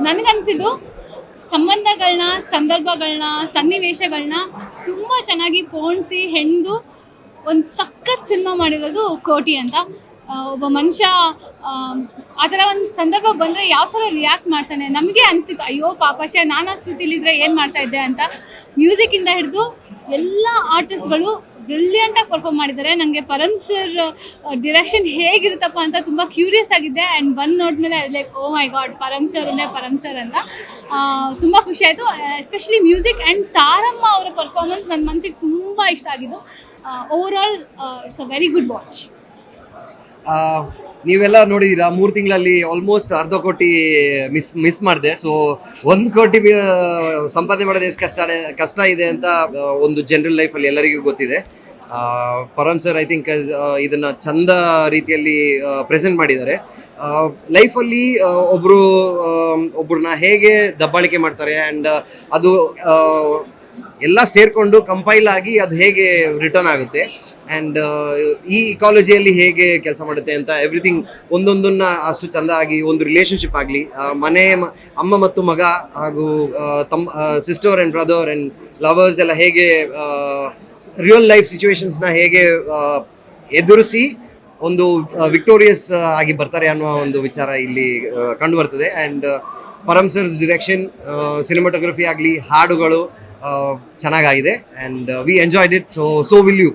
ನನಗನ್ಸಿದ್ದು ಸಂಬಂಧಗಳನ್ನ ಸಂದರ್ಭಗಳನ್ನ ಸನ್ನಿವೇಶಗಳನ್ನ ತುಂಬ ಚೆನ್ನಾಗಿ ಪೋಣಿಸಿ ಹೆಣ್ದು ಒಂದು ಸಖತ್ ಸಿನಿಮಾ ಮಾಡಿರೋದು ಕೋಟಿ ಅಂತ. ಒಬ್ಬ ಮನುಷ್ಯ, ಆ ಥರ ಒಂದು ಸಂದರ್ಭ ಬಂದರೆ ಯಾವ ಥರ ರಿಯಾಕ್ಟ್ ಮಾಡ್ತಾನೆ? ನಮಗೆ ಅನಿಸ್ತಿತ್ತು, ಅಯ್ಯೋ ಪಾಪಶ ನಾನು ಆ ಸ್ಥಿತಿಲಿದ್ರೆ ಏನು ಮಾಡ್ತಾ ಇದ್ದೆ? ಅಂತ. ಮ್ಯೂಸಿಕಿಂದ ಹಿಡಿದು ಎಲ್ಲ ಆರ್ಟಿಸ್ಟ್ಗಳು ಬ್ರಿಲಿಯಂಟಾಗಿ ಪರ್ಫಾರ್ಮ್ ಮಾಡಿದ್ದಾರೆ. ನನಗೆ ಪರಮ್ ಸರ್ ಡಿರೆಕ್ಷನ್ ಹೇಗಿರುತ್ತಪ್ಪ ಅಂತ ತುಂಬ ಕ್ಯೂರಿಯಸ್ ಆಗಿದ್ದೆ ಆ್ಯಂಡ್ ಬಂದು ನೋಡಿದ್ಮೇಲೆ like oh my God Param sir ಅಂದರೆ ಪರಮ್ ಸರ್ ಅಂತ. ತುಂಬ ಖುಷಿ ಆಯಿತು. ಎಸ್ಪೆಷಲಿ ಮ್ಯೂಸಿಕ್ ಆ್ಯಂಡ್ ತಾರಮ್ಮ ಅವರ ಪರ್ಫಾರ್ಮೆನ್ಸ್ ನನ್ನ ಮನಸ್ಸಿಗೆ ತುಂಬ ಇಷ್ಟ ಆಗಿದ್ದು. Overall it's a very good watch ನೀವೆಲ್ಲ ನೋಡಿದೀರಾ, ಮೂರು ತಿಂಗಳಲ್ಲಿ ಆಲ್ಮೋಸ್ಟ್ ಅರ್ಧ ಕೋಟಿ ಮಿಸ್ ಮಿಸ್ ಮಾಡಿದೆ. ಸೊ ಒಂದು ಕೋಟಿ ಸಂಪಾದನೆ ಮಾಡೋದು ಎಷ್ಟು ಕಷ್ಟ ಕಷ್ಟ ಇದೆ ಅಂತ ಒಂದು ಜನರಲ್ ಲೈಫಲ್ಲಿ ಎಲ್ಲರಿಗೂ ಗೊತ್ತಿದೆ. ಪರಮ್ ಸರ್ ಐ ಥಿಂಕ್ ಇದನ್ನ ಚಂದ ರೀತಿಯಲ್ಲಿ ಪ್ರೆಸೆಂಟ್ ಮಾಡಿದ್ದಾರೆ. ಲೈಫಲ್ಲಿ ಒಬ್ಬರು ಒಬ್ಬರನ್ನ ಹೇಗೆ ದಬ್ಬಾಳಿಕೆ ಮಾಡ್ತಾರೆ ಆ್ಯಂಡ್ ಅದು ಎಲ್ಲ ಸೇರ್ಕೊಂಡು ಕಂಪೈಲ್ ಆಗಿ ಅದು ಹೇಗೆ ರಿಟರ್ನ್ ಆಗುತ್ತೆ ಆ್ಯಂಡ್ ಈ ಇಕಾಲಜಿಯಲ್ಲಿ ಹೇಗೆ ಕೆಲಸ ಮಾಡುತ್ತೆ ಅಂತ ಎವ್ರಿಥಿಂಗ್ ಒಂದೊಂದನ್ನ ಅಷ್ಟು ಚಂದ ಆಗಿ ಒಂದು ರಿಲೇಶನ್ಶಿಪ್ ಆಗಲಿ ಮನೆ ಅಮ್ಮ ಮತ್ತು ಮಗ ಹಾಗೂ ತಮ್ಮ sister and brother and lovers ಎಲ್ಲ ಹೇಗೆ ರಿಯಲ್ ಲೈಫ್ ಸಿಚುವೇಶನ್ಸ್ನ ಹೇಗೆ ಎದುರಿಸಿ ಒಂದು ವಿಕ್ಟೋರಿಯಸ್ ಆಗಿ ಬರ್ತಾರೆ ಅನ್ನುವ ಒಂದು ವಿಚಾರ ಇಲ್ಲಿ ಕಂಡು ಬರ್ತದೆ and Param sir's direction cinematography ಆಗಲಿ, ಹಾಡುಗಳು ಚೆನ್ನಾಗಾಗಿದೆ. And we enjoyed it so so will you